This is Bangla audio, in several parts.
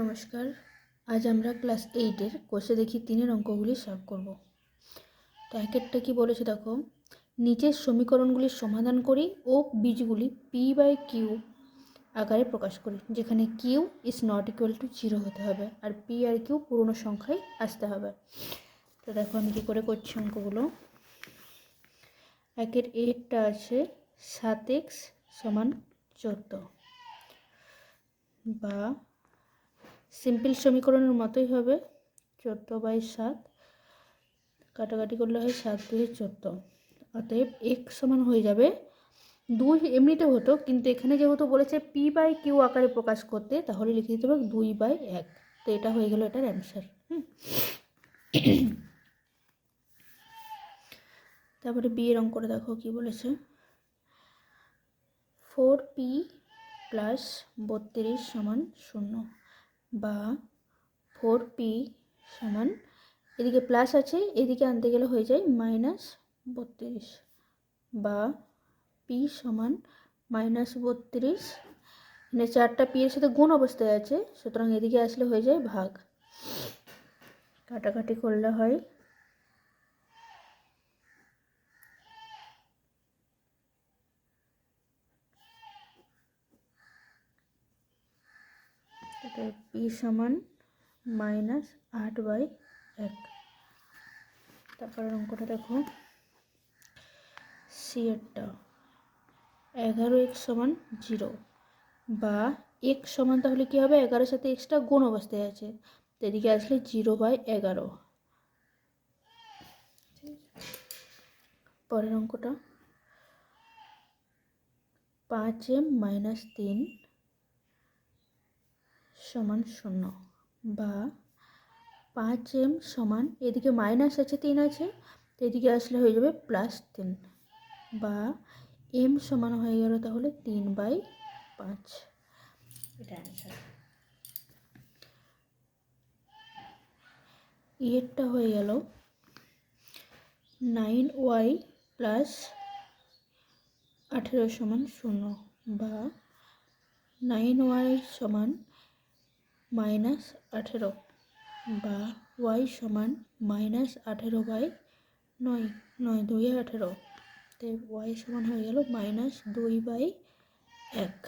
নমস্কার। আজ আমরা ক্লাস এইটের কোষে দেখি তিনের অঙ্কগুলি সলভ করব। তো একেরটা কি বলেছে দেখো, নিচের সমীকরণগুলির সমাধান করি ও বীজগুলি পি বাই কিউ আকারে প্রকাশ করি, যেখানে q is not equal to zero হতে হবে আর পি আর কিউ পুরনো সংখ্যায় আসতে হবে। তো দেখো আমি কী করে করছি অঙ্কগুলো। একের একটা আছে সাত এক্স সমান চোদ্দ বা সিম্পল সমীকরণের মতোই হবে। চোদ্দ বাই সাত। কাটাকাটি করলে হয় সাত দুই চোদ্দ। অতএব এক সমান হয়ে যাবে। দুই এমনিতে হতো, কিন্তু এখানে যেহেতু বলেছে পি বাই কিউ আকারে প্রকাশ করতে, তাহলে লিখে দিতে হবে দুই বাই এক। তো এটা হয়ে গেল এটার অ্যান্সার হুম। তারপরে বি এর অঙ্কটা দেখো কি বলেছে। ফোর পি প্লাস বত্রিশ সমান শূন্য। বা ফোর পি সমান, এদিকে প্লাস আছে, এদিকে আনতে গেলে হয়ে যায় মাইনাস বত্রিশ বা পি সমান মাইনাস বত্রিশ। মানে চারটা পি এর সাথে গুণ অবস্থায় আছে, সুতরাং এদিকে আসলে হয়ে যায় ভাগ। কাটাকাটি করলে হয় এটা পি সমান মাইনাস আট বাই এক। তারপরের অঙ্কটা দেখো। সি এগারো এক্স সমান জিরো বা এক্স সমান তাহলে কী হবে? এগারোর সাথে এক্সটা গুণ অবস্থায় আছে। এদিকে আসলে জিরো বাই এগারো। পরের অঙ্কটা। পাঁচ এম মাইনাস তিন সমান শূন্য বা পাঁচ এম সমান, এদিকে মাইনাস আছে তিন আছে, তো এদিকে আসলে হয়ে যাবে প্লাস তিন বা এম সমান হয়ে গেল তাহলে তিন বাই পাঁচ। এটা অ্যান্সার ইয়েরটা হয়ে গেল নাইন ওয়াই প্লাস আঠেরো সমান শূন্য বা নাইন ওয়াই সমান মাইনাস আঠেরো বা ওয়াই সমান মাইনাস আঠেরো বাই নয় নয় দুই আঠেরো। তো ওয়াই সমান হয়ে গেল মাইনাস দুই বাই এক।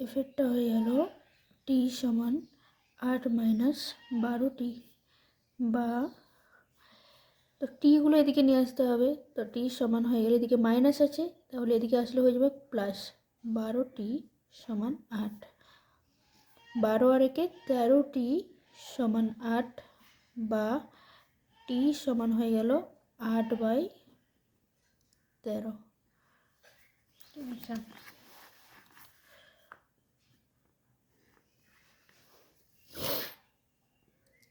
এফেক্টটা হয়ে গেল টি সমান আট মাইনাস বারো টি বা তো টিগুলো এদিকে নিয়ে আসতে হবে। তো টি সমান হয়ে গেলে এদিকে মাইনাস আছে, তাহলে এদিকে আসলে হয়ে যাবে প্লাস। বারোটি সমান আট। বারো আর একে তেরোটি সমান আট বা টি সমান হয়ে গেল আট বাই তেরো।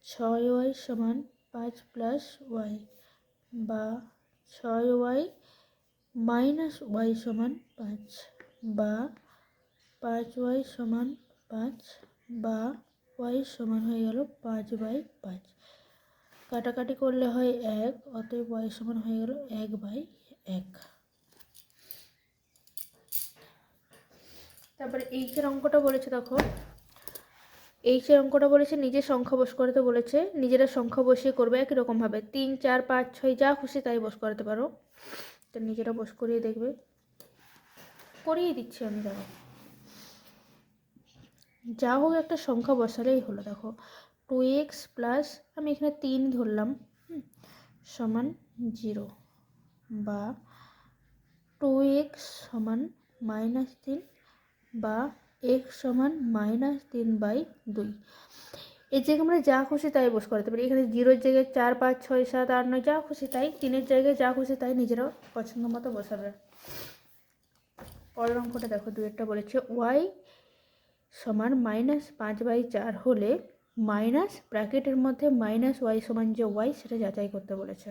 ছয় ওয়াই সমান পাঁচ প্লাস ওয়াই বা ছয় ওয়াই মাইনাস ওয়াই সমান পাঁচ। বা পাঁচ ওয়াই সমান পাঁচ বা ওয়াই সমান হয়ে গেল পাঁচ বাই পাঁচ। কাটাকাটি করলে হয় এক, অতএব ওয়াই সমান হয়ে গেল এক বাই এক। তারপরে এইচের অঙ্কটা বলেছে দেখো। এইচের অঙ্কটা বলেছে, নিজের সংখ্যা বস করাতে বলেছে, নিজেরা সংখ্যা বসিয়ে করবে একই রকমভাবে তিন, চার, পাঁচ, ছয়, যা খুশি তাই বস করাতে পারো। তো নিজেরা বস করিয়ে দেখবে। করিয়ে দিচ্ছি আমি, দেখো। যা হোক একটা সংখ্যা বসালেই হলো, দেখো। টু এক্স প্লাস আমি এখানে তিন ধরলাম সমান জিরো বা টু এক্স সমান মাইনাস তিন বা এক্স সমান মাইনাস তিন বাই দুই। এর জায়গায় আমরা যা খুশি তাই বস করাতে পারি। এখানে জিরোর জায়গায় চার, পাঁচ, ছয়, সাত, আট, নয়, যা খুশি তাই, তিনের জায়গায় যা খুশি তাই নিজেরা পছন্দ মতো বসাবে। পরের অঙ্কটা দেখো দু একটা বলেছে ওয়াই সমান মাইনাস পাঁচ বাই চার হলে মাইনাস ব্র্যাকেটের মধ্যে মাইনাস ওয়াই সমান যে ওয়াই সেটা যাচাই করতে বলেছে।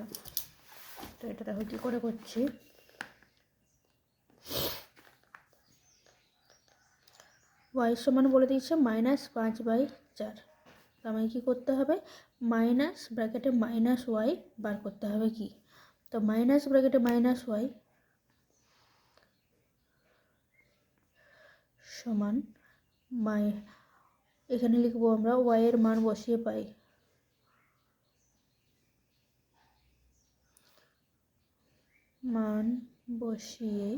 তো এটা দেখো কী করে করছি। ওয়াই সমান বলে দিয়েছে মাইনাস পাঁচ বাই চার। তো আমাকে কী করতে হবে? মাইনাস ব্র্যাকেটে মাইনাস ওয়াই বার করতে হবে কি? তো মাইনাস ব্র্যাকেটে মাইনাস ওয়াই সমান, মাই, এখানে লিখব আমরা ওয়াই এর মান বসিয়ে পাই। মান বসিয়ে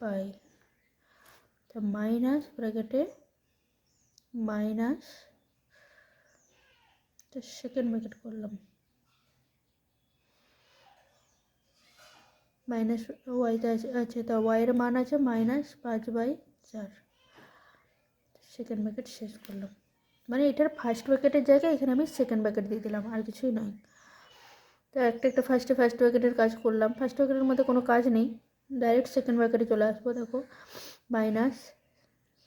পাই। তো মাইনাস ব্র্যাকেটে মাইনাস তো সেকেন্ড ব্র্যাকেট করলাম। মাইনাস ওয়াইতে আছে আছে তা ওয়াইয়ের মান আছে মাইনাস পাঁচ বাই চার। সেকেন্ড ব্র্যাকেট শেষ করলাম। মানে এটার ফার্স্ট ব্র্যাকেটের জায়গায় এখানে আমি সেকেন্ড ব্র্যাকেট দিয়ে দিলাম, আর কিছুই নয়। তো একটা একটা ফার্স্টে ফার্স্ট ব্র্যাকেটের কাজ করলাম। ফার্স্ট ব্র্যাকেটের মধ্যে কোনো কাজ নেই। ডাইরেক্ট সেকেন্ড ব্র্যাকেটে চলে আসব, দেখো। মাইনাস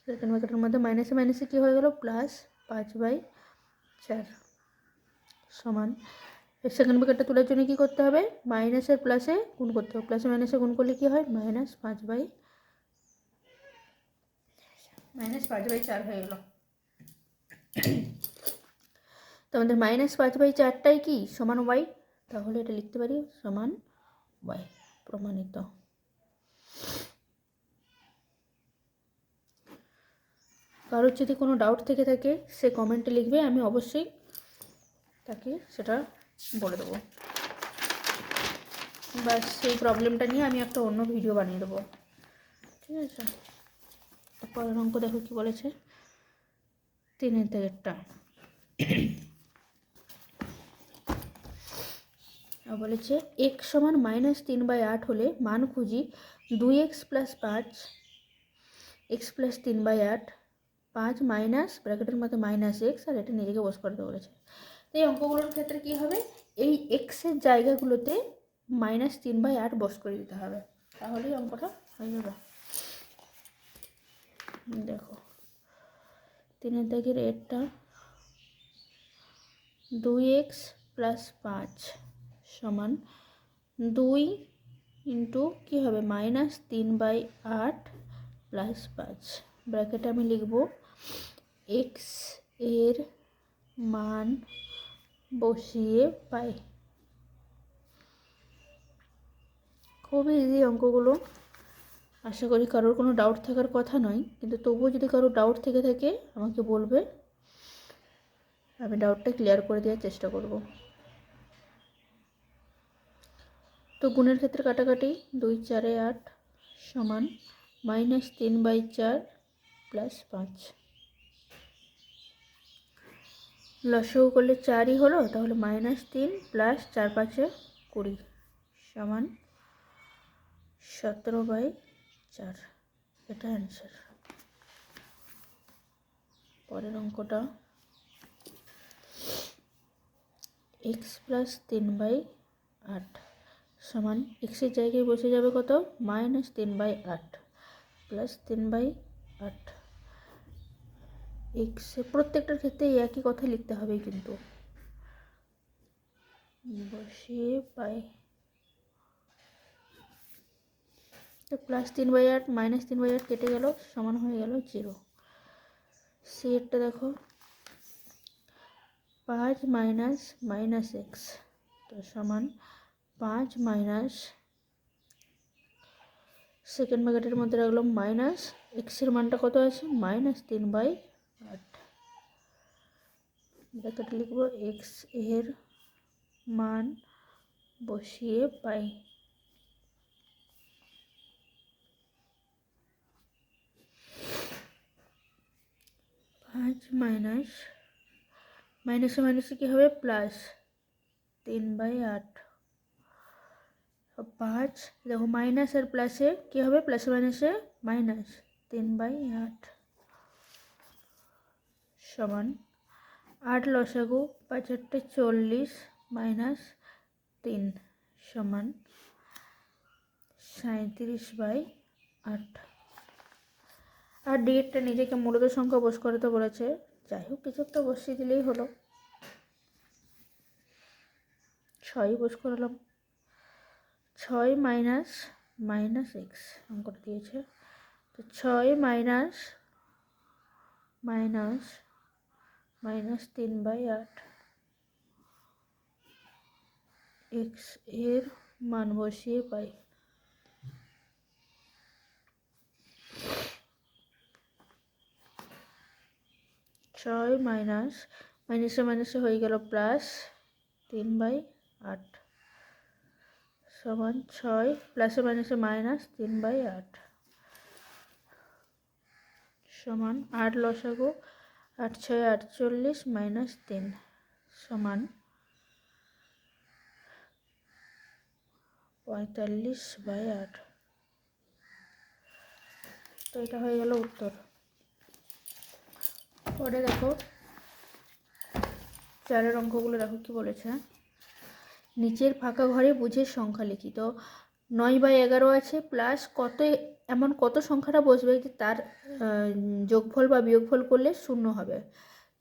সেকেন্ড ব্র্যাকেটের মধ্যে মাইনাসে মাইনাসে কী হয়ে গেল? প্লাস পাঁচ বাই চার। সমান। সেকেন্ড ব্র্যাকেটটা তোলার জন্য কী করতে হবে? মাইনাসের প্লাসে গুণ করতে হবে। প্লাসে মাইনাসে গুণ করলে কী হয়? মাইনাস পাঁচ বাই মাইনাস পাঁচ বাই চার হয়ে গেল। তো আমাদের মাইনাস পাঁচ বাই চারটাই কি? সমান ওয়াই তাহলে এটা লিখতে পারি সমান ওয়াই প্রমাণিত। কারোর যদি কোনো ডাউট থেকে থাকে, সে কমেন্টে লিখবে। আমি অবশ্যই তাকে সেটা বলে দেবো। বা সেই প্রবলেমটা নিয়ে আমি একটা অন্য ভিডিও বানিয়ে দেবো। ঠিক আছে? পরের অঙ্ক দেখো কী বলেছে? তিনের আর বলেছে এক্স সমান মাইনাস তিন বাই আট হলে মান খুঁজি দুই এক্স প্লাস পাঁচ এক্স প্লাস তিন বাই আট, পাঁচ মাইনাস ব্র্যাকেটের মধ্যে মাইনাস এক্স আর এটা নিজেকে বস করতে বলেছে। তো এই অঙ্কগুলোর ক্ষেত্রে কী হবে? এই এক্সের জায়গাগুলোতে মাইনাস তিন বাই আট বস করে দিতে হবে। তাহলেই অঙ্কটা হয়ে যাবে। দেখো, তিনের দাগের এরটা দুই এক্স প্লাস পাঁচ সমান দুই ইন্টু কী হবে? মাইনাস তিন বাই আট প্লাস পাঁচ। ব্র্যাকেটে আমি লিখব এক্সের মান বসিয়ে পাই। খুবই ইজি অঙ্কগুলো। আশা করি কারোর কোনো ডাউট থাকার কথা নয়, কিন্তু তবুও যদি কারোর ডাউট থেকে থাকে, আমাকে বলবে। আমি ডাউটটা ক্লিয়ার করে দেওয়ার চেষ্টা করব। তো গুণের ক্ষেত্রে কাটাকাটি দুই চারে আট সমান মাইনাস তিন বাই চার প্লাস পাঁচ। লসও করলে চারই হলো, তাহলে মাইনাস তিন প্লাস চার পাঁচে কুড়ি সমান সতেরো বাই চার। এটা অ্যান্সার পরের অঙ্কটা। এক্স প্লাস তিন বাই আট সমান এক্সের জায়গায় বসে যাবে কত? মাইনাস তিন বাই আট প্লাস তিন বাই আট। এক্স, প্রত্যেকটার ক্ষেত্রে একই কথা লিখতে হবে কিন্তু। বসিয়ে পাই তো প্লাস তিন বাই আট মাইনাস তিন বাই আট কেটে গেল, সমান হয়ে গেল জিরো সি এরটা দেখো। পাঁচ মাইনাস মাইনাস এক্স তো সমান পাঁচ মাইনাস সেকেন্ড ব্র্যাকেটের মধ্যে রাখলাম মাইনাস এক্সের মানটা কত আছে? মাইনাস তিন বাই ব্র্যাকেটে লিখব এক্সের মান বসিয়ে পাই পাঁচ মাইনাস মাইনাসে মাইনাসে কী হবে প্লাস তিন বাই আট পাঁচ দেখো মাইনাস আর প্লাসে কী হবে প্লাসে মাইনাসে মাইনাস তিন বাই আট সমান আট লসাগু পাঁচ আটটে চল্লিশ, মাইনাস তিন সমান সাঁত্রিশ বাই আট। আর ডেটটা নিজেকে মূলত সংখ্যা বস করতে বলেছে। যাই হোক, কিছু একটা বসিয়ে দিলেই হলো। ছয় বস করালাম। ছয় মাইনাস মাইনাস এক্স অঙ্কটা দিয়েছে। তো ছয় মাইনাস মাইনাস মাইনাস তিন বাই আট। এক্সের মান বসিয়ে পাই। ছয় মাইনাস, মাইনাসে মাইনাসে হয়ে গেল প্লাস তিন বাই আট। সমান ছয়, প্লাসে মাইনাসে মাইনাস তিন বাই আট। সমান আট লসাগু। আট ছয় আটচল্লিশ মাইনাস তিন সমান পঁয়তাল্লিশ বাই আট। তো এটা হয়ে গেল উত্তর। পরে দেখো, চারের অঙ্কগুলো দেখো কি বলেছে? নিচের ফাঁকা ঘরে বুঝে সংখ্যা লিখি তো নয় বাই এগারো আছে প্লাস কত এমন কত সংখ্যাটা বসবে যে তার যোগফল বা বিয়োগফল করলে শূন্য হবে।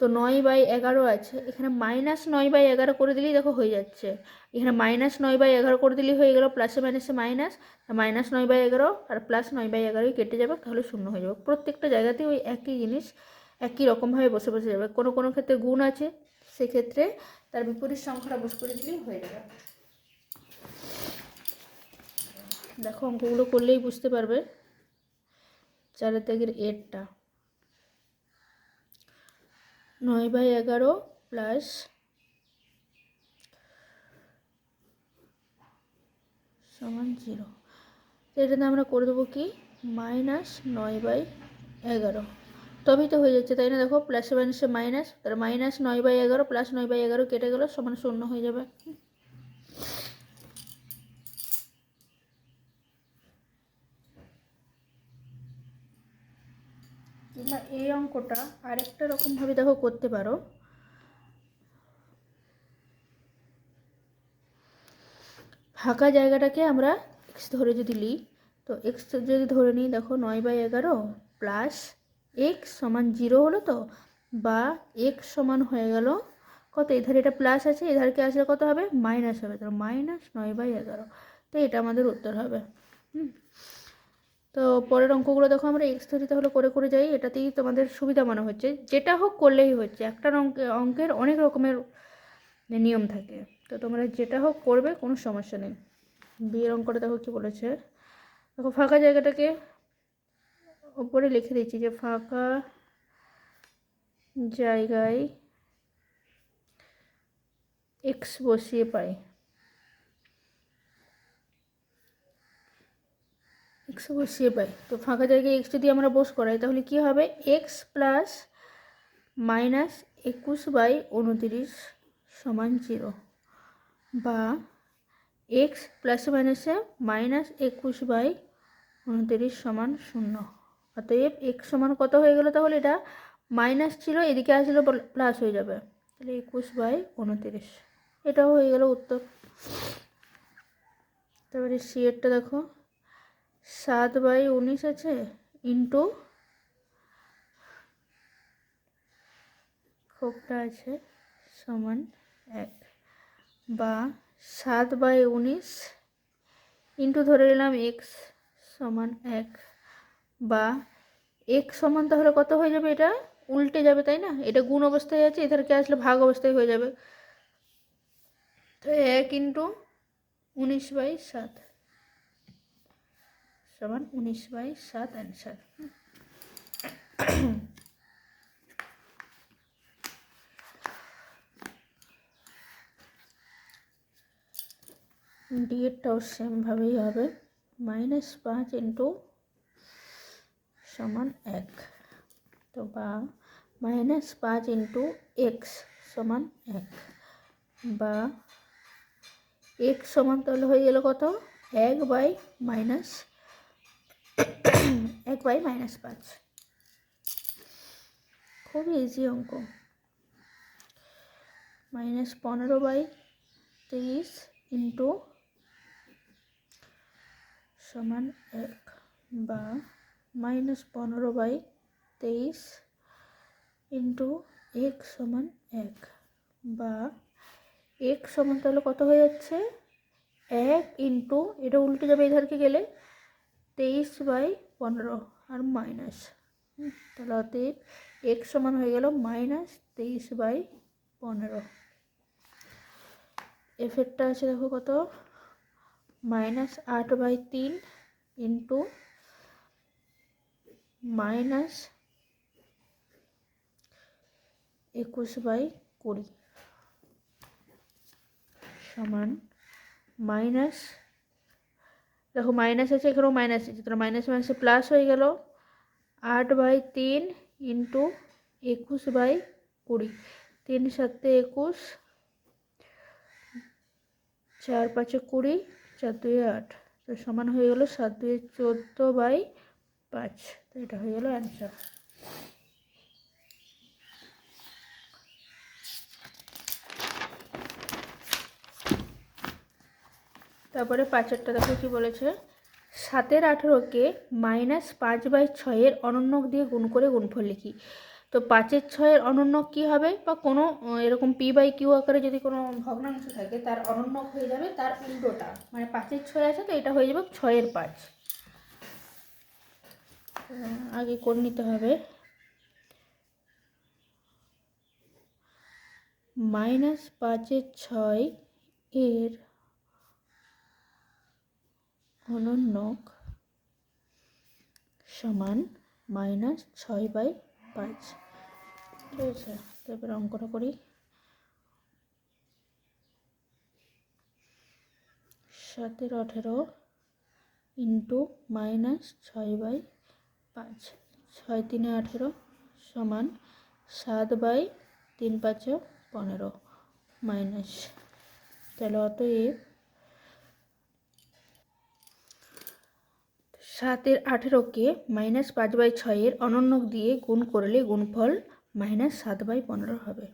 তো নয় বাই এগারো আছে, এখানে মাইনাস নয় বাই এগারো করে দিলেই দেখো হয়ে যাচ্ছে। এখানে মাইনাস নয় বাই এগারো করে দিলেই হয়ে গেল প্লাসে মাইনাসে মাইনাস মাইনাস নয় বাই এগারো, আর প্লাস নয় বাই এগারোই কেটে যাবে, তাহলে শূন্য হয়ে যাবে। প্রত্যেকটা জায়গাতেই ওই একই জিনিস, একই রকমভাবে বসে বসে যাবে। কোনো কোনো ক্ষেত্রে গুণ আছে, সেক্ষেত্রে তার বিপরীত সংখ্যাটা বসে করে দিলেই হয়ে যাবে। দেখো অঙ্কগুলো করলেই বুঝতে পারবে। চারের দাগের এরটা। নয় বাই এগারো প্লাস সমান জিরো। এটাতে আমরা করে দেবো কি? মাইনাস নয় বাই এগারো। তবেই তো হয়ে যাচ্ছে, তাই না? দেখো, প্লাসে মাইনাসে মাইনাস, তাহলে মাইনাস নয় বাই এগারো, প্লাস নয় বাই এগারো কেটে গেলো, সমান শূন্য হয়ে যাবে। কিংবা এই অঙ্কটা আরেকটা রকমভাবে দেখো করতে পারো। ফাঁকা জায়গাটাকে আমরা এক্স ধরে যদি নিই তো এক্স যদি ধরে নিই, দেখো নয় বাই এগারো প্লাস এক্স সমান জিরো হলো তো, বা এক্স সমান হয়ে গেল কত? এধারে এটা প্লাস আছে এধারকে আসলে কত হবে? মাইনাস হবে তো মাইনাস নয় বাই এগারো। তো এটা আমাদের উত্তর হবে। হুম। তো পরের অঙ্কগুলো দেখো আমরা এক্স ধরি তাহলে করে করে যাই, এটাতেই তোমাদের সুবিধা মনে হচ্ছে। যেটা হোক করলেই হচ্ছে একটা অঙ্কে, অঙ্কের অনেক রকমের নিয়ম থাকে। তো তোমরা যেটা হোক করবে, কোনো সমস্যা নেই। বিয়ের অঙ্কটা দেখো কী বলেছে। দেখো ফাঁকা জায়গাটাকে ওপরে লিখে দিচ্ছি যে ফাঁকা জায়গায় এক্স বসিয়ে পাই। এক্স বসিয়ে পাই। তো ফাঁকা জায়গায় এক্স যদি আমরা বস করাই, তাহলে কি হবে? এক্স প্লাস মাইনাস একুশ বাই উনতিরিশ সমান জিরো বা এক্স প্লাস মাইনাসে মাইনাস একুশ বাই উনতিরিশ সমান শূন্য। অতএব এক্স সমান কত হয়ে গেল তাহলে এটা মাইনাস ছিল, এদিকে আসলে প্লাস হয়ে যাবে। তাহলে একুশ বাই উনতিরিশ। এটাও হয়ে গেল উত্তর। তারপরে সি এরটা দেখো। সাত বাই উনিশ আছে ইন্টু খোপটা আছে সমান এক। বা সাত বাই উনিশ ইন্টু ধরে নিলাম এক্স সমান এক। বা এক সমান তাহলে কত হয়ে যাবে এটা? উল্টে যাবে, তাই না? এটা গুণ অবস্থায় আছে এদেরকে আসলে ভাগ অবস্থায় হয়ে যাবে। তো এক ইন্টু উনিশ বাই সাত। সমান উনিশ বাই সাত অ্যান্সার। ডিএডটাও সেমভাবেই হবে। মাইনাস পাঁচ ইন্টু সমান এক। তো বা মাইনাস পাঁচ ইন্টু এক্স সমান এক। বা এক্স সমান তাহলে হয়ে গেল কত? এক বাই মাইনাস এক বাই মাইনাস পাঁচ খুবই ইজি অঙ্ক। মাইনাস পনেরো বাই তেইশ ইন্টু সমান এক বা মাইনাস পনেরো বাই তেইশ ইন্টু এক সমান এক বা এক সমান তাহলে কত হয়ে যাচ্ছে? এক ইন্টু এটা উল্টে যাবে এধারকে গেলে। তেইশ বাই পনেরো আর মাইনাস। তাহলে অতএব এক সমান হয়ে গেল মাইনাস তেইশ বাই পনেরো। এফেক্টটা আছে দেখো কত? মাইনাস আট বাই তিন ইন্টু মাইনাস একুশ বাই কুড়ি সমান মাইনাস দেখো মাইনাস আছে, এখানেও মাইনাস আছে। তাহলে মাইনাস মাইনাসে প্লাস হয়ে গেল আট বাই তিন ইন্টু একুশ বাই কুড়ি। তিন সাতে একুশ, চার পাঁচে কুড়ি, চার দুই আট। তো সমান হয়ে গেল সাত দুই চোদ্দ বাই পাঁচ। তো এটা হয়ে গেল অ্যান্সার তারপরে পাঁচেরটা দেখো কি বলেছে? সাতের আঠেরোকে মাইনাস পাঁচ বাই ছয়ের অনন্যক দিয়ে গুণ করে গুণফল লিখি। তো পাঁচের ছয়ের অনন্যক কী হবে? বা কোনো এরকম পি বাই কিউ আকারে যদি কোনো ভগ্নাংশ থাকে, তার অনন্যক হয়ে যাবে তার উল্টোটা। মানে পাঁচের ছয় আছে তো, এটা হয়ে যাবে ছয়ের পাঁচ। আগে করে নিতে হবে। মাইনাস পাঁচের ছয় এর অনন্যক সমান মাইনাস ছয় বাই পাঁচ। ঠিক আছে তারপর অঙ্কটা করি। সাতের আঠেরো ইন্টু মাইনাস ছয় বাই পাঁচ। ছয় তিনে আঠেরো সমান সাত বাই তিন পাঁচে পনেরো মাইনাস। তাহলে অতএব সাতের আঠেরোকে মাইনাস পাঁচ বাই ছয়ের অনন্য দিয়ে গুণ করলে গুণফল মাইনাস সাত বাই পনেরো হবে।